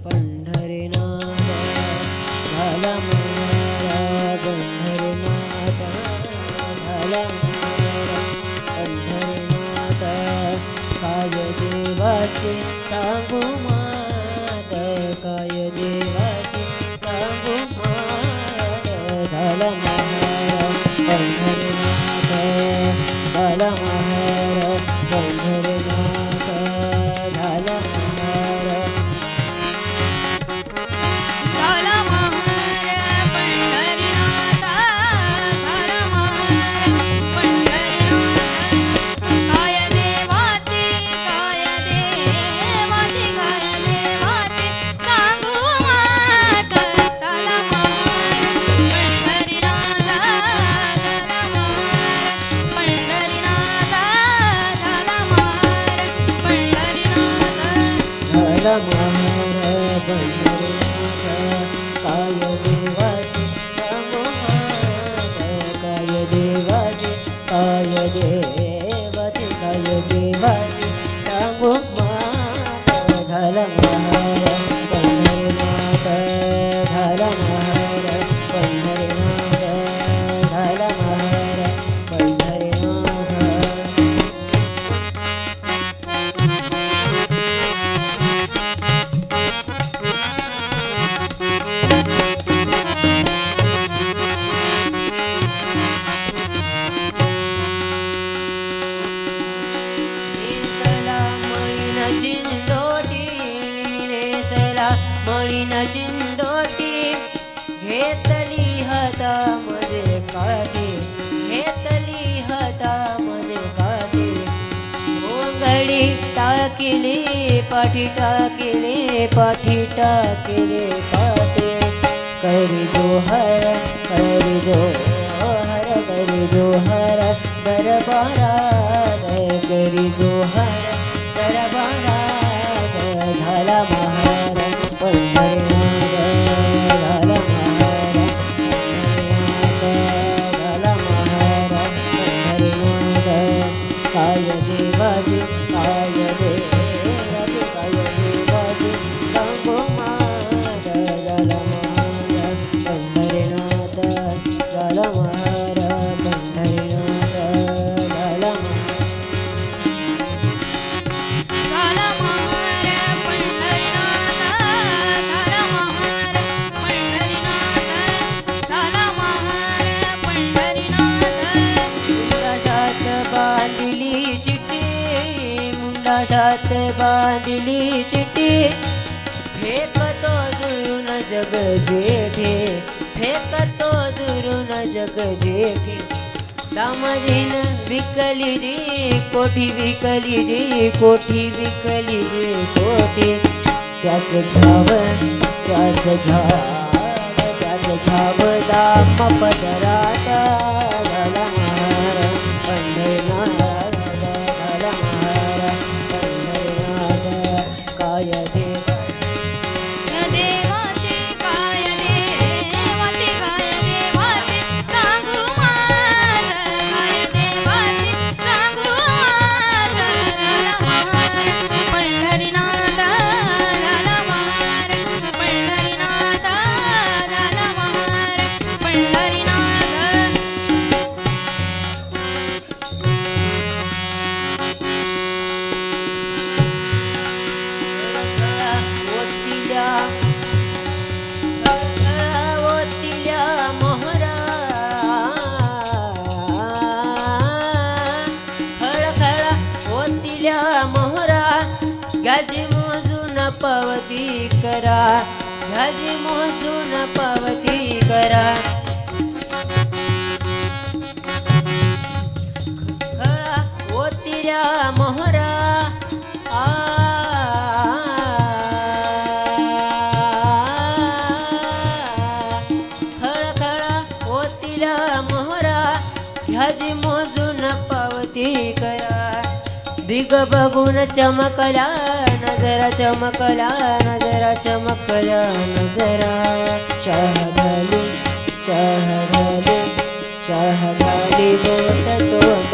पंढरीनाथ झाला महारा पंढरीनाथ झाला महारा पंढरीनाथ काय देवाचे सांगू मात काय देवाचे सांगू मात. झाला महारा पंढरीनाथ झाला महारा काय देवाचे काय देवाचे. मळीन चिंदोटी घेतली हातामध्ये काठी घेतली हातामध्ये काठी गोंगडी टाकिली पाठी टाकिली पाठी टाकिली पाठी करी जोहर आकाशात बांधली बांधिली फेकतो दुरून जग जेठे. फेकतो दुरून जग जेठे. दामजीन विकली जी कोठी विकली जी कोठी विकली जी कोठी. त्याच घाव त्याच घाव त्याच घाव दाम पदरात गाजी मोजून पावती करा. गाजी मोजून पावती करा. खळा ओतिल्या मोहरा. आ. खळखळा ओतिल्या मोहरा. ह्याची मोजून पावती करा. दिग बघून चमकला नजरा चमकला नजरा चमकला नजरा. शहदली शहदली शहदली बोट तोंडात झाला